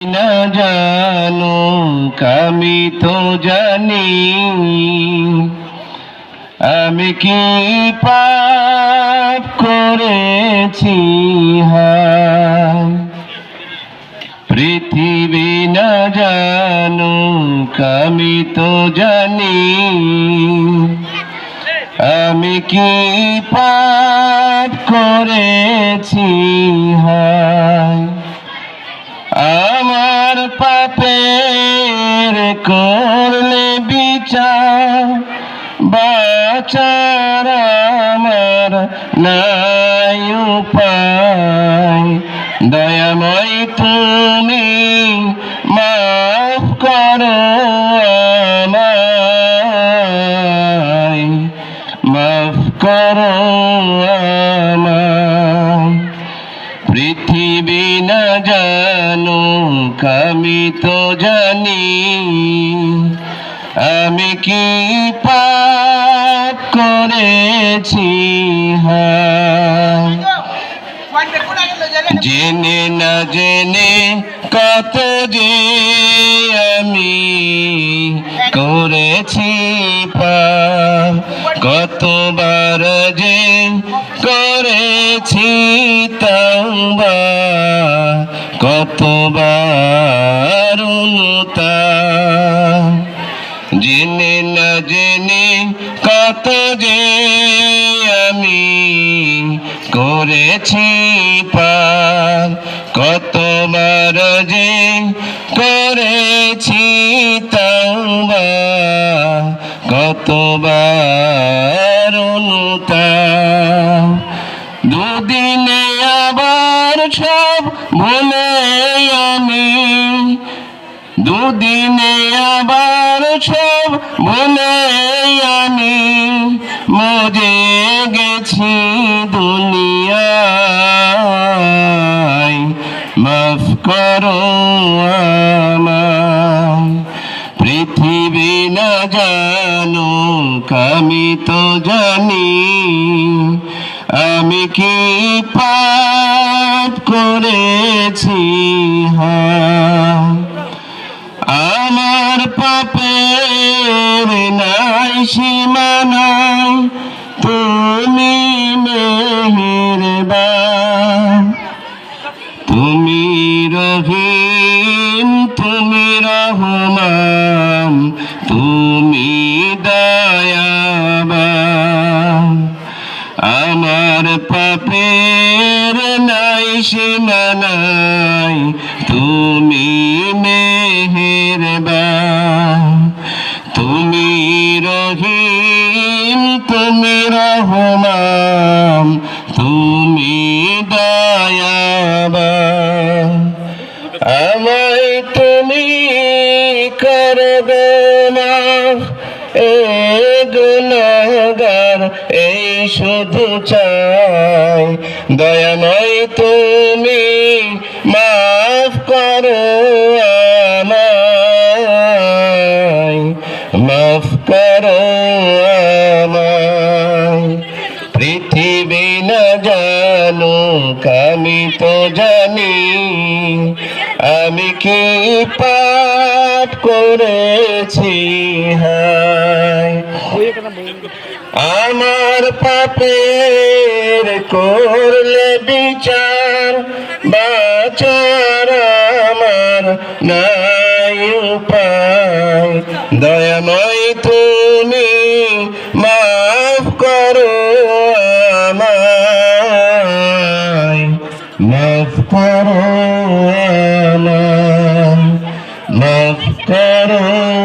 না জানো আমি তো জানি। আমি কি পাপ করেছি? পৃথিবী না জানো আমি তো জানি। আমি কি পাপ করেছি? করলে বিচার বাচার আমার নাই উপায়। দয়াময় তুমি মাফ করো। পৃথিবী না জানো আমি তো জানি আমি কি পাপ করেছি হায় জেনে না জেনে কত যে আমি করেছি পাপ, কতবার যে করেছি কতবার জেনে না জেনে কত যে আমি করেছি পার কতবার যে করেছি কতবার দুদিনে আবার সব ভুলে আমি, দুদিনে আবার সব ভুলে আমি, মজে গেছি দুনিয়ায় করো পৃথিবী না জানো আমি তো জানি। আমি কি পাপ করেছি? আমার পাপের নাই সীমা নাই তুমি মেহেরবান। রহিম, তুমি রহমান, তুমি দয়াবান। আমার পাপের নাই সীমা নাই তুমি তুমি রহিম, তুমি রহমান, তুমি করবে না। এ এই শুধু চাই। দয়াময় তুমি মাফ করো আমায়। মাফ করো আমায়। আমি তো জানি, আমি কি পাপ করেছি? আমার পাপের করলে বিচার, বাচার আমার নাই উপায়। দয়াময় তুমি মাফ করো আমায়। মাফ করো আমায় মাফ করো